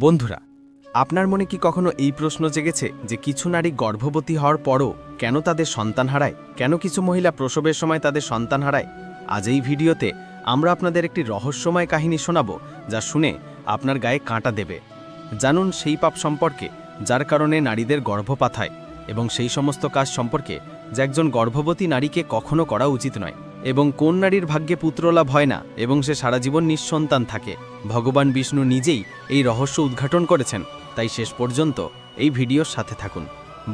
বন্ধুরা, আপনার মনে কি কখনো এই প্রশ্ন জেগেছে যে কিছু নারী গর্ভবতী হওয়ার পরও কেন তাদের সন্তান হারায়? কেন কিছু মহিলা প্রসবের সময় তাদের সন্তান হারায়? আজ এই ভিডিওতে আমরা আপনাদের একটি রহস্যময় কাহিনী শোনাব যা শুনে আপনার গায়ে কাঁটা দেবে। জানুন সেই পাপ সম্পর্কে যার কারণে নারীদের গর্ভপাত হয় এবং সেই সমস্ত কাজ সম্পর্কে যা একজন গর্ভবতী নারীকে কখনো করা উচিত নয়। এবং কোন নারীর ভাগ্যে পুত্রলাভ হয় না এবং সে সারা জীবন নিঃসন্তান থাকে। ভগবান বিষ্ণু নিজেই এই রহস্য উদ্ঘাটন করেছেন, তাই শেষ পর্যন্ত এই ভিডিওর সাথে থাকুন।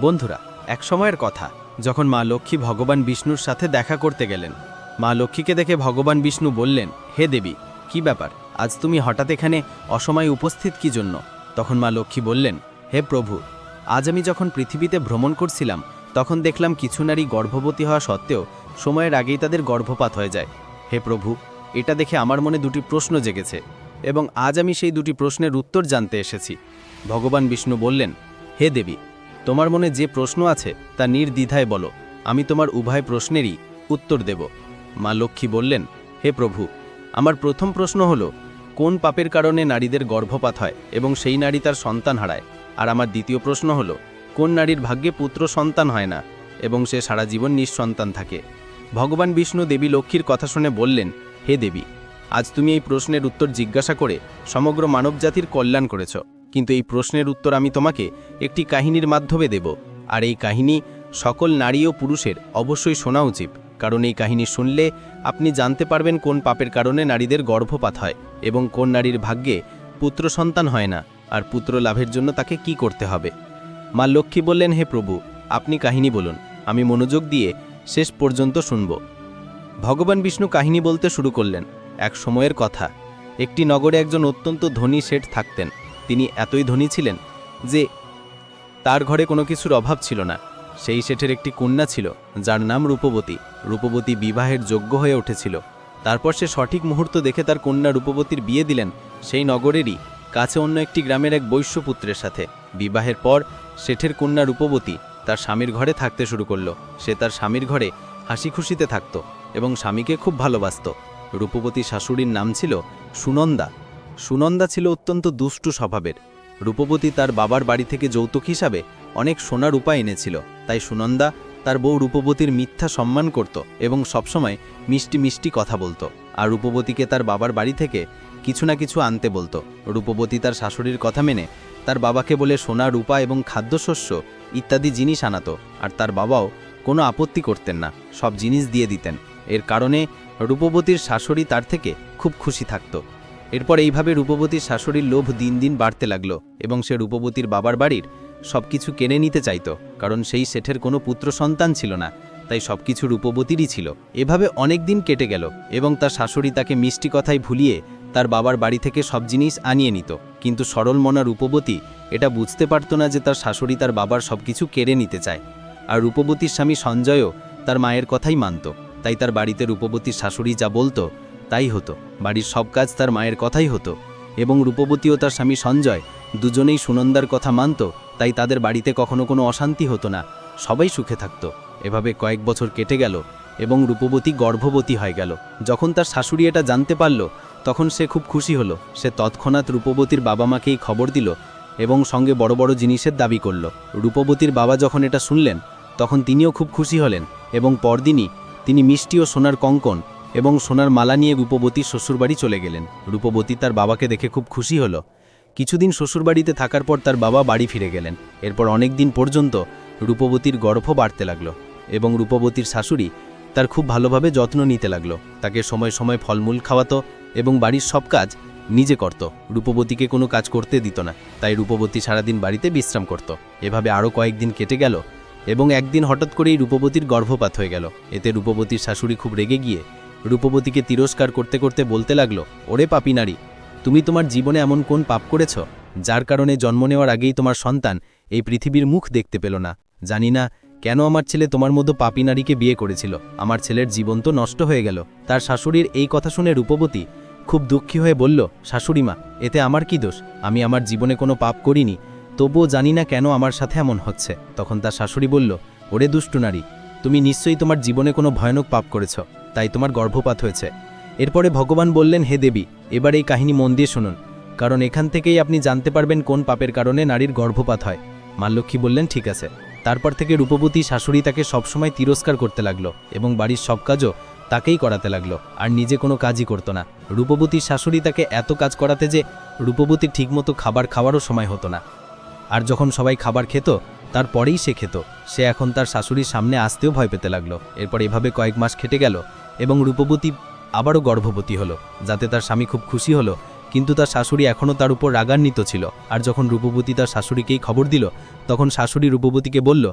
বন্ধুরা, এক সময়ের কথা, যখন মা লক্ষ্মী ভগবান বিষ্ণুর সাথে দেখা করতে গেলেন, মা লক্ষ্মীকে দেখে ভগবান বিষ্ণু বললেন, হে দেবী, কি ব্যাপার? আজ তুমি হঠাৎ এখানে অসময়ে উপস্থিত কি জন্য? তখন মা লক্ষ্মী বললেন, হে প্রভু, আজ আমি যখন পৃথিবীতে ভ্রমণ করছিলাম, তখন দেখলাম কিছু নারী গর্ভবতী হওয়া সত্ত্বেও সময়ের আগেই তাদের গর্ভপাত হয়ে যায়। হে প্রভু, এটা দেখে আমার মনে দুটি প্রশ্ন জেগেছে এবং আজ আমি সেই দুটি প্রশ্নের উত্তর জানতে এসেছি। ভগবান বিষ্ণু বললেন, হে দেবী, তোমার মনে যে প্রশ্ন আছে তা নির্দ্বিধায় বলো। আমি তোমার উভয় প্রশ্নেরই উত্তর দেব। মা লক্ষ্মী বললেন, হে প্রভু, আমার প্রথম প্রশ্ন হল, কোন পাপের কারণে নারীদের গর্ভপাত হয় এবং সেই নারী তার সন্তান হারায়? আর আমার দ্বিতীয় প্রশ্ন হল, কোন নারীর ভাগ্যে পুত্র সন্তান হয় না এবং সে সারা জীবন নিঃসন্তান থাকে? ভগবান বিষ্ণু দেবী লক্ষ্মীর কথা শুনে বললেন, হে দেবী, আজ তুমি এই প্রশ্নের উত্তর জিজ্ঞাসা করে সমগ্র মানবজাতির কল্যাণ করেছ। কিন্তু এই প্রশ্নের উত্তর আমি তোমাকে একটি কাহিনীর মাধ্যমে দেব। আর এই কাহিনী সকল নারী ও পুরুষের অবশ্যই শোনা উচিত, কারণ এই কাহিনী শুনলে আপনি জানতে পারবেন কোন পাপের কারণে নারীদের গর্ভপাত হয় এবং কোন নারীর ভাগ্যে পুত্র সন্তান হয় না, আর পুত্র লাভের জন্য তাকে কি করতে হবে। মা লক্ষ্মী বললেন, হে প্রভু, আপনি কাহিনী বলুন। আমি মনোযোগ দিয়ে শেষ পর্যন্ত শুনব। ভগবান বিষ্ণু কাহিনী বলতে শুরু করলেন, এক সময়ের কথা। একটি নগরে একজন অত্যন্ত ধনী শেঠ থাকতেন। তিনি এতই ধনী ছিলেন যে তার ঘরে কোনো কিছুর অভাব ছিল না। সেই শেঠের একটি কন্যা ছিল, যার নাম রূপবতী। রূপবতী বিবাহের যোগ্য হয়ে উঠেছিল। তারপর সে সঠিক মুহূর্ত দেখে তার কন্যা রূপবতীর বিয়ে দিলেন। সেই নগরেরই কাছে অন্য একটি গ্রামের এক বৈশ্যপুত্রের সাথে। বিবাহের পর শেঠের কন্যা রূপবতী তার স্বামীর ঘরে থাকতে শুরু করল। সে তার স্বামীর ঘরে হাসি খুশিতে থাকত এবং স্বামীকে খুব ভালোবাসত। রূপবতী শাশুড়ির নাম ছিল সুনন্দা। সুনন্দা ছিল অত্যন্ত দুষ্টু স্বভাবের। রূপবতী তার বাবার বাড়ি থেকে যৌতুক হিসাবে অনেক সোনার উপায় এনেছিল। তাই সুনন্দা তার বউ রূপবতীর মিথ্যা সম্মান করত এবং সবসময় মিষ্টি মিষ্টি কথা বলতো। আর রূপবতীকে তার বাবার বাড়ি থেকে কিছু না কিছু আনতে বলতো। রূপবতী তার শাশুড়ির কথা মেনে তার বাবাকে বলে সোনা, রূপা এবং খাদ্যশস্য ইত্যাদি জিনিস আনাতো, আর তার বাবাও কোনো আপত্তি করতেন না, সব জিনিস দিয়ে দিতেন। এর কারণে রূপবতীর শাশুড়ি তার থেকে খুব খুশি থাকত। এরপর এইভাবে রূপবতীর শাশুড়ির লোভ দিন দিন বাড়তে লাগল এবং সে রূপবতীর বাবার বাড়ির সব কিছু কেড়ে নিতে চাইত, কারণ সেই শেঠের কোনো পুত্র সন্তান ছিল না, তাই সব কিছু রূপবতীরই ছিল। এভাবে অনেক দিন কেটে গেল এবং তার শাশুড়ি তাকে মিষ্টি কথায় ভুলিয়ে তার বাবার বাড়ি থেকে সব জিনিস আনিয়ে নিত। কিন্তু সরল মনা রূপবতী এটা বুঝতে পারত না যে তার শাশুড়ি তার বাবার সব কিছু কেড়ে নিতে চায়। আর রূপবতীর স্বামী সঞ্জয়ও তার মায়ের কথাই মানত, তাই তার বাড়িতে রূপবতীর শাশুড়ি যা বলতো তাই হতো, বাড়ির সব কাজ তার মায়ের কথাই হতো, এবং রূপবতী ও তার স্বামী সঞ্জয় দুজনেই সুনন্দার কথা মানত, তাই তাদের বাড়িতে কখনো কোনো অশান্তি হতো না, সবাই সুখে থাকত। এভাবে কয়েক বছর কেটে গেল, এবং রূপবতী গর্ভবতী হয়ে গেল। যখন তার শাশুড়ি এটা জানতে পারল, তখন সে খুব খুশি হলো। সে তৎক্ষণাৎ রূপবতীর বাবা মাকেই খবর দিল, এবং সঙ্গে বড় বড় জিনিসের দাবি করল। রূপবতীর বাবা যখন এটা শুনলেন, তখন তিনিও খুব খুশি হলেন, এবং পরদিনই তিনি মিষ্টি ও সোনার কঙ্কন এবং সোনার মালা নিয়ে রূপবতীর শ্বশুরবাড়ি চলে গেলেন। রূপবতী তার বাবাকে দেখে খুব খুশি হলো। কিছুদিন শ্বশুরবাড়িতে থাকার পর তার বাবা বাড়ি ফিরে গেলেন। এরপর অনেক দিন পর্যন্ত রূপবতীর গর্ভ বাড়তে লাগল এবং রূপবতীর শাশুড়ি তার খুব ভালোভাবে যত্ন নিতে লাগল। তাকে সময় সময় ফলমূল খাওয়াতো এবং বাড়ির সব কাজ নিজে করত। রূপবতীকে কোনো কাজ করতে দিত না, তাই রূপবতী সারাদিন বাড়িতে বিশ্রাম করত। এভাবে আরও কয়েকদিন কেটে গেল এবং একদিন হঠাৎ করেই রূপবতীর গর্ভপাত হয়ে গেল। এতে রূপবতীর শাশুড়ি খুব রেগে গিয়ে রূপবতীকে তিরস্কার করতে করতে বলতে লাগল, ওরে পাপি নারী, তুমি তোমার জীবনে এমন কোন পাপ করেছ, যার কারণে জন্ম নেওয়ার আগেই তোমার সন্তান এই পৃথিবীর মুখ দেখতে পেল না? জানি না কেন আমার ছেলে তোমার মতো পাপি নারীকে বিয়ে করেছিল, আমার ছেলের জীবন তো নষ্ট হয়ে গেল। তার শাশুড়ির এই কথা শুনে রূপবতী খুব দুঃখী হয়ে বলল শাশুড়িমা এতে আমার কি দোষ? আমি আমার জীবনে কোনো পাপ করিনি, তবুও জানি না কেন আমার সাথে এমন হচ্ছে। তখন তার শাশুড়ি বলল, ওরে দুষ্টু নারী, তুমি নিশ্চয়ই তোমার জীবনে কোনো ভয়ানক পাপ করেছ। তাই তোমার গর্ভপাত হয়েছে। এরপরে ভগবান বললেন, হে দেবী, এবার এই কাহিনী মন দিয়ে শুনুন। কারণ এখান থেকেই আপনি জানতে পারবেন কোন পাপের কারণে নারীর গর্ভপাত হয়। মাল্লক্ষী বললেন, ঠিক আছে। তারপর থেকে রূপবতী শাশুড়ি তাকে সবসময় তিরস্কার করতে লাগল এবং বাড়ির সব কাজও তাকেই করাতে লাগল, আর নিজে কোনো কাজই করতো না। রূপবতীর শাশুড়ি তাকে এত কাজ করাতে যে রূপবতীর ঠিকমতো খাবার খাওয়ারও সময় হতো না। আর যখন সবাই খাবার খেত তারপরেই সে খেত। সে এখন তার শাশুড়ির সামনে আসতেও ভয় পেতে লাগল। এরপর এভাবে কয়েক মাস খেটে গেল। এবং রূপবতী আবারও গর্ভবতী হলো, যাতে তার স্বামী খুব খুশি হলো, কিন্তু তার শাশুড়ি এখনও তার উপর রাগান্বিত ছিল। আর যখন রূপবতী তার শাশুড়িকেই খবর দিল, তখন শাশুড়ি রূপবতীকে বলল,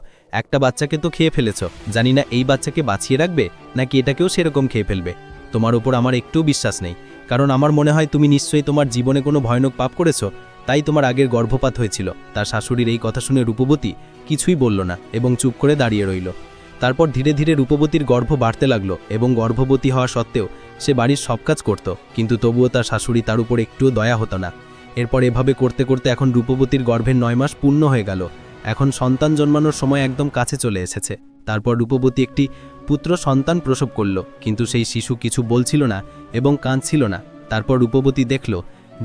একটা বাচ্চাকে তো খেয়ে ফেলেছ, জানি না এই বাচ্চাকে বাঁচিয়ে রাখবে, নাকি এটাকেও সেরকম খেয়ে ফেলবে? তোমার উপর আমার একটুও বিশ্বাস নেই, কারণ আমার মনে হয় তুমি নিশ্চয়ই তোমার জীবনে কোনো ভয়ানক পাপ করেছ, তাই তোমার আগের গর্ভপাত হয়েছিল। তার শাশুড়ির এই কথা শুনে রূপবতী কিছুই বলল না, এবং চুপ করে দাঁড়িয়ে রইল। তারপর ধীরে ধীরে রূপবতীর গর্ভ বাড়তে লাগল এবং গর্ভবতী হওয়া সত্ত্বেও সে বাড়ির সব কাজ করত, কিন্তু তবুও তার শাশুড়ি তার উপর একটুও দয়া হতো না। এরপর এভাবে করতে করতে এখন রূপবতীর গর্ভের নয় মাস পূর্ণ হয়ে গেল। এখন সন্তান জন্মানোর সময় একদম কাছে চলে এসেছে। তারপর রূপবতী একটি পুত্র সন্তান প্রসব করল, কিন্তু সেই শিশু কিছু বলছিল না এবং কাঁদছিল না। তারপর রূপবতী দেখল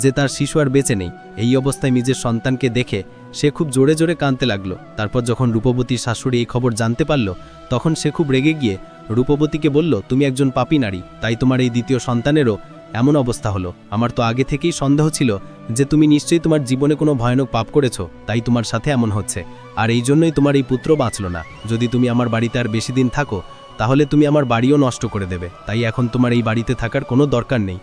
যে তার শিশু আর বেঁচে নেই। এই অবস্থায় নিজের সন্তানকে দেখে সে খুব জোরে জোরে কাঁদতে লাগল। তারপর যখন রূপবতীর শাশুড়ি এই খবর জানতে পারল, তখন সে খুব রেগে গিয়ে রূপবতীকে বলল, তুমি একজন পাপী নারী, তাই তোমার এই দ্বিতীয় সন্তানেরও এমন অবস্থা হলো। আমার তো আগে থেকেই সন্দেহ ছিল যে তুমি নিশ্চয়ই তোমার জীবনে কোনো ভয়ানক পাপ করেছ, তাই তোমার সাথে এমন হচ্ছে। আর এই জন্যই তোমার এই পুত্র বাঁচল না। যদি তুমি আমার বাড়িতে আর বেশি দিন থাকো, তাহলে তুমি আমার বাড়িও নষ্ট করে দেবে। তাই এখন তোমার এই বাড়িতে থাকার কোনো দরকার নেই।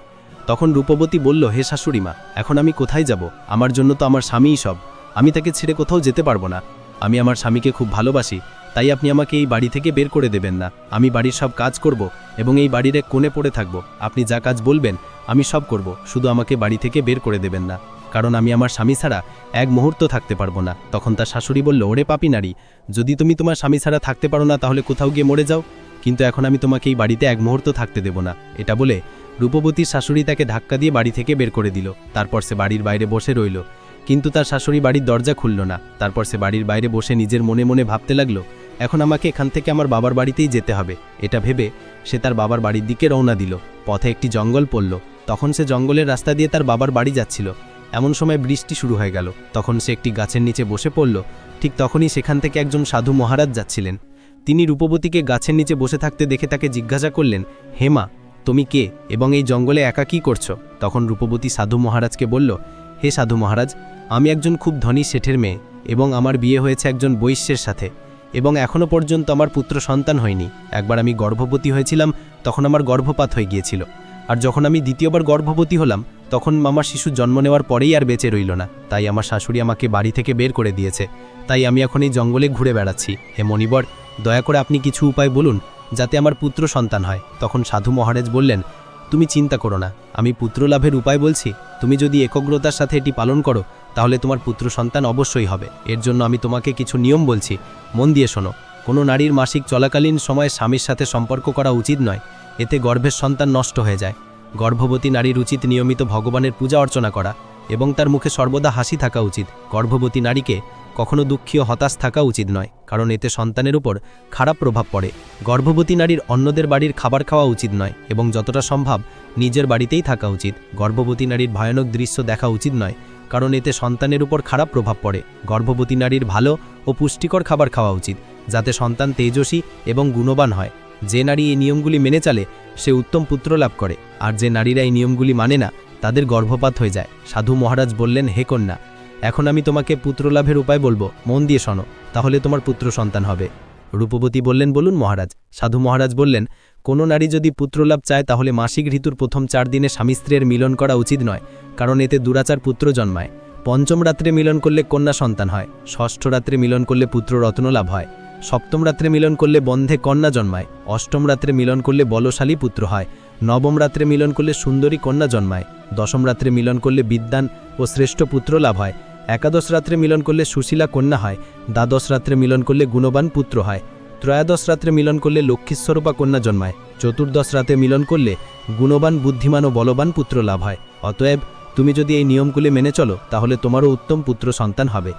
তখন রূপবতী বলল, হে শাশুড়িমা, এখন আমি কোথায় যাব? আমার জন্য তো আমার স্বামীই সব। আমি তাকে ছেড়ে কোথাও যেতে পারব না। আমি আমার স্বামীকে খুব ভালোবাসি, তাই আপনি আমাকে এই বাড়ি থেকে বের করে দেবেন না। আমি বাড়ির সব কাজ করব এবং এই বাড়ির এক কোণে পড়ে থাকব। আপনি যা কাজ বলবেন, আমি সব করব, শুধু আমাকে বাড়ি থেকে বের করে দেবেন না। কারণ আমি আমার স্বামী ছাড়া এক মুহূর্ত থাকতে পারব না। তখন তার শাশুড়ি বলল, ওরে পাপি নারী, যদি তুমি তোমার স্বামী ছাড়া থাকতে পারো না, তাহলে কোথাও গিয়ে মরে যাও। কিন্তু এখন আমি তোমাকে এই বাড়িতে এক মুহূর্ত থাকতে দেব না। এটা বলে রূপবতীর শাশুড়ি তাকে ধাক্কা দিয়ে বাড়ি থেকে বের করে দিল। তারপর সে বাড়ির বাইরে বসে রইল। কিন্তু তার শাশুড়ি বাড়ির দরজা খুলল না। তারপর সে বাড়ির বাইরে বসে নিজের মনে মনে ভাবতে লাগল, এখন আমাকে এখান থেকে আমার বাবার বাড়িতেই যেতে হবে। এটা ভেবে সে তার বাবার বাড়ির দিকে রওনা দিল। পথে একটি জঙ্গল পড়ল। তখন সে জঙ্গলের রাস্তা দিয়ে তার বাবার বাড়ি যাচ্ছিল। এমন সময় বৃষ্টি শুরু হয়ে গেল। তখন সে একটি গাছের নিচে বসে পড়ল। ঠিক তখনই সেখান থেকে একজন সাধু মহারাজ যাচ্ছিলেন। তিনি রূপবতীকে গাছের নিচে বসে থাকতে দেখে তাকে জিজ্ঞাসা করলেন হেমা তুমি কে এবং এই জঙ্গলে একা কি করছ? তখন রূপবতী সাধু মহারাজকে বলল হে সাধু মহারাজ, আমি একজন খুব ধনী শেঠের মেয়ে এবং আমার বিয়ে হয়েছে একজন বৈশ্যের সাথে এবং এখনও পর্যন্ত আমার পুত্র সন্তান হয়নি। একবার আমি গর্ভবতী হয়েছিলাম, তখন আমার গর্ভপাত হয়ে গিয়েছিল। আর যখন আমি দ্বিতীয়বার গর্ভবতী হলাম, তখন আমার শিশু জন্ম নেওয়ার পরেই আর বেঁচে রইল না। তাই আমার শাশুড়ি আমাকে বাড়ি থেকে বের করে দিয়েছে। তাই আমি এখন এই জঙ্গলে ঘুরে বেড়াচ্ছি। হে মণিবর, দয়া করে আপনি কিছু উপায় বলুন, যাতে আমার পুত্র সন্তান হয়। তখন সাধু মহারাজ বললেন তুমি চিন্তা করো না। আমি পুত্র লাভের উপায় বলছি, তুমি যদি একগ্রতার সাথে এটি পালন করো, তাহলে তোমার পুত্র সন্তান অবশ্যই হবে। এর জন্য আমি তোমাকে কিছু নিয়ম বলছি। মন দিয়ে শোনো, কোনো নারীর মাসিক চলাকালীন সময়ে স্বামীর সাথে সম্পর্ক করা উচিত নয়। এতে গর্ভের সন্তান নষ্ট হয়ে যায়। গর্ভবতী নারীর উচিত নিয়মিত ভগবানের পূজা অর্চনা করা এবং তার মুখে সর্বদা হাসি থাকা উচিত। গর্ভবতী নারীকে কখনো দুঃখী ও হতাশ থাকা উচিত নয়, কারণ এতে সন্তানের উপর খারাপ প্রভাব পড়ে। গর্ভবতী নারীর অন্যদের বাড়ির খাবার খাওয়া উচিত নয় এবং যতটা সম্ভব নিজের বাড়িতেই থাকা উচিত। গর্ভবতী নারীর ভয়ানক দৃশ্য দেখা উচিত নয়, কারণ এতে সন্তানের উপর খারাপ প্রভাব পড়ে। গর্ভবতী নারীর ভালো ও পুষ্টিকর খাবার খাওয়া উচিত, যাতে সন্তান তেজস্বী এবং গুণবান হয়। যে নারী এই নিয়মগুলি মেনে চলে, সে উত্তম পুত্র লাভ করে, আর যে নারীরা এই নিয়মগুলি মানে না, তাদের গর্ভপাত হয়ে যায়। সাধু মহারাজ বললেন, হে কন্যা এখন আমি তোমাকে পুত্রলাভের উপায় বলব। মন দিয়ে শোনো, তাহলে তোমার পুত্র সন্তান হবে। রূপবতী বললেন, বলুন মহারাজ। সাধু মহারাজ বললেন, কোনো নারী যদি পুত্রলাভ চায়, তাহলে মাসিক ঋতুর প্রথম চার দিনে স্বামী স্ত্রীর মিলন করা উচিত নয়, কারণ এতে দুরাচার পুত্র জন্মায়। পঞ্চম রাত্রে মিলন করলে কন্যা সন্তান হয়, ষষ্ঠ রাত্রে মিলন করলে পুত্র রত্ন লাভ হয়, সপ্তম রাত্রে মিলন করলে বন্ধে কন্যা জন্মায়, অষ্টম রাত্রে মিলন করলে বলশালী পুত্র হয়, নবম রাত্রে মিলন করলে সুন্দরী কন্যা জন্মায়, দশম রাত্রে মিলন করলে বিদ্যান ও শ্রেষ্ঠ পুত্র লাভ হয় একাদশ রাত্রে মিলন করলে সুশীলা কন্যা হয়, দ্বাদশ রাত্রে মিলন করলে গুণবান পুত্র হয়, ত্রয়োদশ রাত্রে মিলন করলে লক্ষ্মীস্বরূপা কন্যা জন্মায়, চতুর্দশ রাতে মিলন করলে গুণবান, বুদ্ধিমান ও বলবান পুত্র লাভ হয়। অতএব তুমি যদি এই নিয়মগুলি মেনে চলো, তাহলে তোমারও উত্তম পুত্র সন্তান হবে।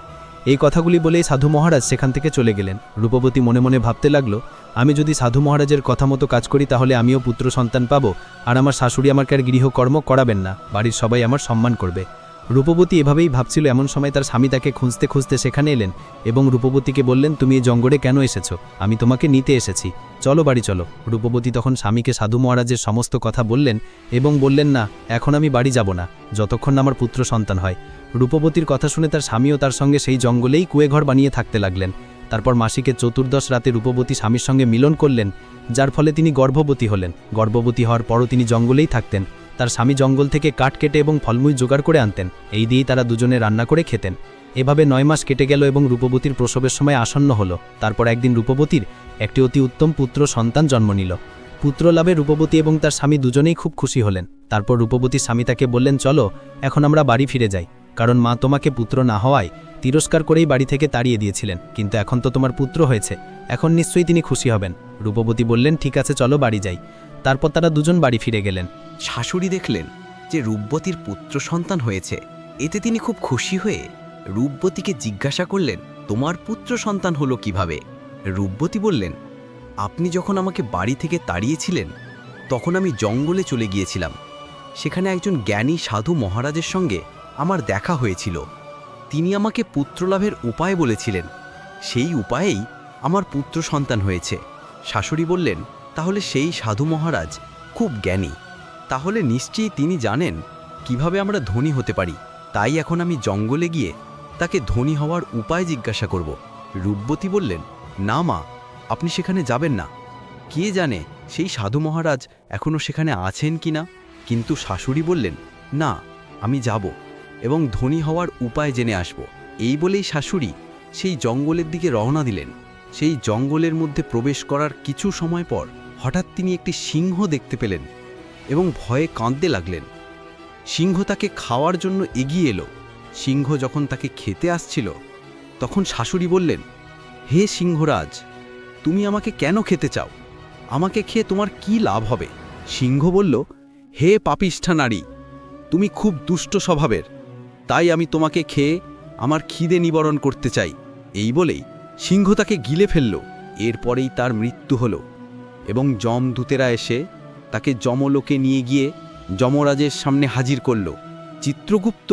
এই কথাগুলি বলেই সাধু মহারাজ সেখান থেকে চলে গেলেন। রূপবতী মনে মনে ভাবতে লাগল, আমি যদি সাধু মহারাজের কথা মতো কাজ করি, তাহলে আমিও পুত্র সন্তান পাবো, আর আমার শাশুড়ি আমাকে আর গৃহকর্ম করাবেন না, বাড়ির সবাই আমার সম্মান করবে। রূপবতী এভাবেই ভাবছিল, এমন সময় তার স্বামী তাকে খুঁজতে খুঁজতে সেখানে এলেন এবং রূপবতীকে বললেন, তুমি এই জঙ্গলে কেন এসেছ? আমি তোমাকে নিতে এসেছি। চলো বাড়ি চলো। রূপবতী তখন স্বামীকে সাধু মহারাজের সমস্ত কথা বললেন এবং বললেন, না, এখন আমি বাড়ি যাব না, যতক্ষণ আমার পুত্র সন্তান হয়। রূপবতীর কথা শুনে তার স্বামীও তার সঙ্গে সেই জঙ্গলেই কুয়েঘর বানিয়ে থাকতে লাগলেন। তারপর মাসিকে চতুর্দশ রাতে রূপবতী স্বামীর সঙ্গে মিলন করলেন, যার ফলে তিনি গর্ভবতী হলেন। গর্ভবতী হওয়ার পরও তিনি জঙ্গলেই থাকতেন। তার স্বামী জঙ্গল থেকে কাঠ কেটে এবং ফলমূল জোগাড় করে আনতেন। এই দিয়েই তারা দুজনে রান্না করে খেতেন। এভাবে নয় মাস কেটে গেল এবং রূপবতীর প্রসবের সময় আসন্ন হলো। তারপর একদিন রূপবতীর একটি অতি উত্তম পুত্র সন্তান জন্ম নিল। পুত্র লাভে রূপবতী এবং তার স্বামী দুজনেই খুব খুশি হলেন। তারপর রূপবতীর স্বামী তাকে বললেন, চলো, এখন আমরা বাড়ি ফিরে যাই। কারণ মা তোমাকে পুত্র না হওয়ায় তিরস্কার করেই বাড়ি থেকে তাড়িয়ে দিয়েছিলেন। কিন্তু এখন তো তোমার পুত্র হয়েছে। এখন নিশ্চয়ই তিনি খুশি হবেন। রূপবতী বললেন, ঠিক আছে, চলো বাড়ি যাই। তারপর তারা দুজন বাড়ি ফিরে গেলেন। শাশুড়ি দেখলেন যে রূপবতীর পুত্র সন্তান হয়েছে। এতে তিনি খুব খুশি হয়ে রূপবতীকে জিজ্ঞাসা করলেন, তোমার পুত্র সন্তান হলো কীভাবে? রূপবতী বললেন, আপনি যখন আমাকে বাড়ি থেকে তাড়িয়েছিলেন, তখন আমি জঙ্গলে চলে গিয়েছিলাম। সেখানে একজন জ্ঞানী সাধু মহারাজের সঙ্গে আমার দেখা হয়েছিল। তিনি আমাকে পুত্রলাভের উপায় বলেছিলেন। সেই উপায়েই আমার পুত্র সন্তান হয়েছে। শাশুড়ি বললেন, তাহলে সেই সাধু মহারাজ খুব জ্ঞানী। তাহলে নিশ্চয়ই তিনি জানেন কীভাবে আমরা ধনী হতে পারি। তাই এখন আমি জঙ্গলে গিয়ে তাকে ধনী হওয়ার উপায় জিজ্ঞাসা করব। রূপবতী বললেন, না মা, আপনি সেখানে যাবেন না। কে জানে সেই সাধু মহারাজ এখনও সেখানে আছেন কি না? কিন্তু শাশুড়ি বললেন, না, আমি যাব এবং ধনী হওয়ার উপায় জেনে আসব। এই বলেই শাশুড়ি সেই জঙ্গলের দিকে রওনা দিলেন। সেই জঙ্গলের মধ্যে প্রবেশ করার কিছু সময় পর হঠাৎ তিনি একটি সিংহ দেখতে পেলেন। এবং ভয়ে কাঁদতে লাগলেন। সিংহ তাকে খাওয়ার জন্য এগিয়ে এলো। সিংহ যখন তাকে খেতে আসছিল, তখন শাশুড়ি বললেন, হে সিংহরাজ, তুমি আমাকে কেন খেতে চাও? আমাকে খেয়ে তোমার কি লাভ হবে? সিংহ বলল, হে পাপিষ্ঠা নারী, তুমি খুব দুষ্ট স্বভাবের। তাই আমি তোমাকে খেয়ে আমার খিদে নিবারণ করতে চাই। এই বলেই সিংহ তাকে গিলে ফেলল। এরপরেই তার মৃত্যু হল এবং যমদূতেরা এসে তাকে যমলোকে নিয়ে গিয়ে যমরাজের সামনে হাজির করল। চিত্রগুপ্ত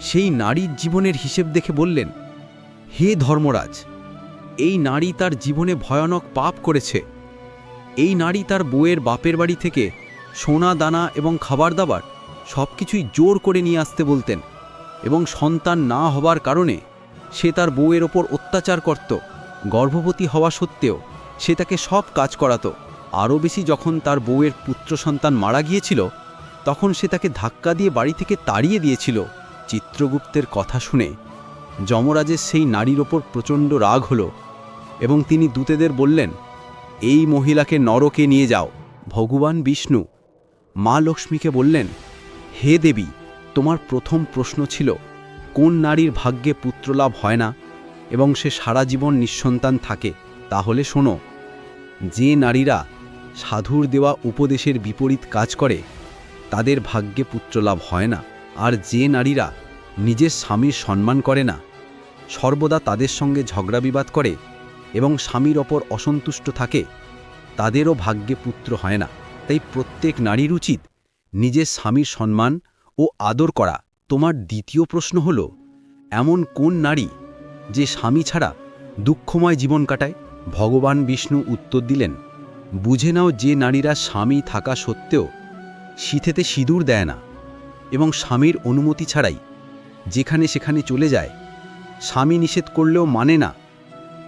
সেই নারীর জীবনের হিসেব দেখে বললেন, হে ধর্মরাজ, এই নারী তার জীবনে ভয়ানক পাপ করেছে। এই নারী তার বউয়ের বাপের বাড়ি থেকে সোনা, দানা এবং খাবার দাবার সব কিছুই জোর করে নিয়ে আসতে বলতেন এবং সন্তান না হবার কারণে সে তার বউয়ের ওপর অত্যাচার করত, গর্ভবতী হওয়া সত্ত্বেও সে তাকে সব কাজ করাতো। আরও বেশি যখন তার বউয়ের পুত্র সন্তান মারা গিয়েছিল, তখন সে তাকে ধাক্কা দিয়ে বাড়ি থেকে তাড়িয়ে দিয়েছিল চিত্রগুপ্তের কথা শুনে। যমরাজের সেই নারীর ওপর প্রচণ্ড রাগ হলো এবং তিনি দূতেদের বললেন, এই মহিলাকে নরকে নিয়ে যাও, ভগবান বিষ্ণু। মা লক্ষ্মীকে বললেন, হে দেবী, তোমার প্রথম প্রশ্ন ছিল, কোন নারীর ভাগ্যে পুত্রলাভ হয় না এবং সে সারা জীবন নিঃসন্তান থাকে, তাহলে শোনো, যে নারীরা সাধুর দেওয়া উপদেশের বিপরীত কাজ করে, তাদের ভাগ্যে পুত্রলাভ হয় না, আর যে নারীরা নিজের স্বামীর সম্মান করে না, সর্বদা তাদের সঙ্গে ঝগড়া বিবাদ করে এবং স্বামীর ওপর অসন্তুষ্ট থাকে, তাদেরও ভাগ্যে পুত্র হয় না। তাই প্রত্যেক নারীর উচিত নিজের স্বামীর সম্মান ও আদর করা। তোমার দ্বিতীয় প্রশ্ন হল, এমন কোন নারী যে স্বামী ছাড়া দুঃখময় জীবন কাটায়? ভগবান বিষ্ণু উত্তর দিলেন বুঝে নাও যে নারীরা স্বামী থাকা সত্ত্বেও শীতেতে সিঁদুর দেয় না এবং স্বামীর অনুমতি ছাড়াই যেখানে সেখানে চলে যায়, স্বামী নিষেধ করলেও মানে না।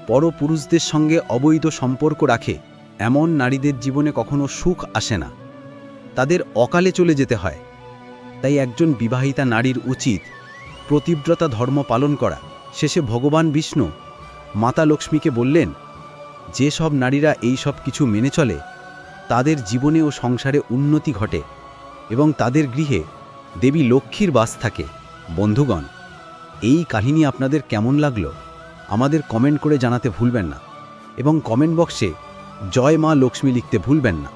পরপুরুষদের সঙ্গে অবৈধ সম্পর্ক রাখে এমন নারীদের জীবনে কখনো সুখ আসে না। তাদের অকালে চলে যেতে হয়। তাই একজন বিবাহিতা নারীর উচিত প্রতিব্রতা ধর্ম পালন করা। শেষে ভগবান বিষ্ণু মাতা লক্ষ্মীকে বললেন যে সব নারীরা এই সব কিছু মেনে চলে, তাদের জীবনে ও সংসারে উন্নতি ঘটে এবং তাদের গৃহে দেবী লক্ষ্মীর বাস থাকে। বন্ধুগণ, এই কাহিনী আপনাদের কেমন লাগল? আমাদের কমেন্ট করে জানাতে ভুলবেন না এবং কমেন্ট বক্সে জয় মা লক্ষ্মী লিখতে ভুলবেন না।